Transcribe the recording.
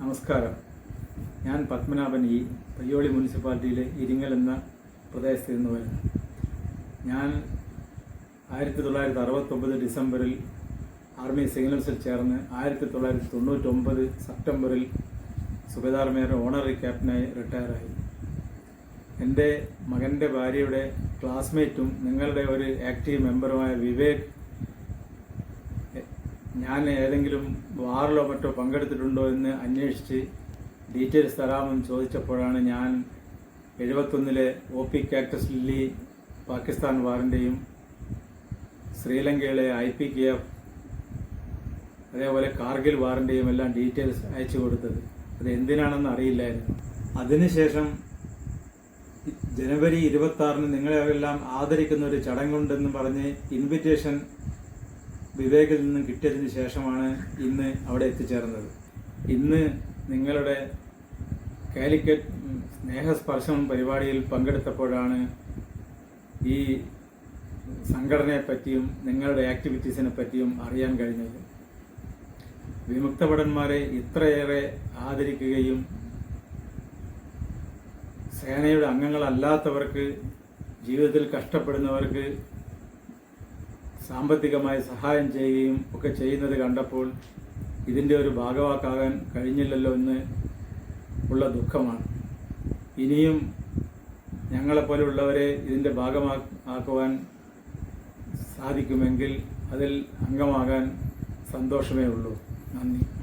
നമസ്കാരം. ഞാൻ പത്മനാഭൻ ഈ പയ്യോളി മുനിസിപ്പാലിറ്റിയിലെ ഇരിങ്ങൽ എന്ന പ്രദേശത്ത് നിന്ന് വരുന്നു. ഞാൻ ആയിരത്തി തൊള്ളായിരത്തി അറുപത്തൊമ്പത് ഡിസംബറിൽ ആർമി സിഗ്നൽസിൽ ചേർന്ന് ആയിരത്തി തൊള്ളായിരത്തി തൊണ്ണൂറ്റൊമ്പത് സെപ്റ്റംബറിൽ സുബേദാർ മേയർ ഓണററി ക്യാപ്റ്റനായി റിട്ടയറായി. എന്റെ മകന്റെ ഭാര്യയുടെ ക്ലാസ്മേറ്റും നിങ്ങളുടെ ഒരു ആക്റ്റീവ് മെമ്പറുമായ വിവേക് ഞാൻ ഏതെങ്കിലും വാറിലോ മറ്റോ പങ്കെടുത്തിട്ടുണ്ടോ എന്ന് അന്വേഷിച്ച് ഡീറ്റെയിൽസ് തരാമെന്ന് ചോദിച്ചപ്പോഴാണ് ഞാൻ എഴുപത്തൊന്നിലെ O P cactus lily Pakistan വാറിന്റെയും ശ്രീലങ്കയിലെ ഐ പി കെ എഫ് അതേപോലെ കാർഗിൽ വാറിന്റെയും എല്ലാം ഡീറ്റെയിൽസ് അയച്ചു കൊടുത്തത്. അത് എന്തിനാണെന്ന് അറിയില്ലായിരുന്നു. അതിനുശേഷം ജനുവരി ഇരുപത്തി ആറിന് നിങ്ങളെല്ലാം ആദരിക്കുന്ന ഒരു ചടങ്ങുണ്ടെന്ന് പറഞ്ഞ് ഇൻവിറ്റേഷൻ വിവേകിൽ നിന്നും കിട്ടിയതിന് ശേഷമാണ് ഇന്ന് അവിടെ എത്തിച്ചേർന്നത്. ഇന്ന് നിങ്ങളുടെ കാലിക്കറ്റ് സ്നേഹസ്പർശം പരിപാടിയിൽ പങ്കെടുത്തപ്പോഴാണ് ഈ സംഘടനയെ പറ്റിയും നിങ്ങളുടെ ആക്ടിവിറ്റീസിനെ പറ്റിയും അറിയാൻ കഴിഞ്ഞത്. വിമുക്തഭടന്മാരെ ഇത്രയേറെ ആദരിക്കുകയും സേനയുടെ അംഗങ്ങളല്ലാത്തവർക്ക് ജീവിതത്തിൽ കഷ്ടപ്പെടുന്നവർക്ക് സാമ്പത്തികമായി സഹായം ചെയ്യുകയും ഒക്കെ ചെയ്യുന്നത് കണ്ടപ്പോൾ ഇതിന്റെ ഒരു ഭാഗവാക്കാകാൻ കഴിഞ്ഞില്ലല്ലോ എന്ന് ഉള്ള ദുഃഖമാണ്. ഇനിയും ഞങ്ങളെപ്പോലെയുള്ളവരെ ഇതിന്റെ ഭാഗമാ ആക്കുവാൻ സാധിക്കുമെങ്കിൽ അതിൽ അംഗമാകാൻ സന്തോഷമേ ഉള്ളൂ. നന്ദി.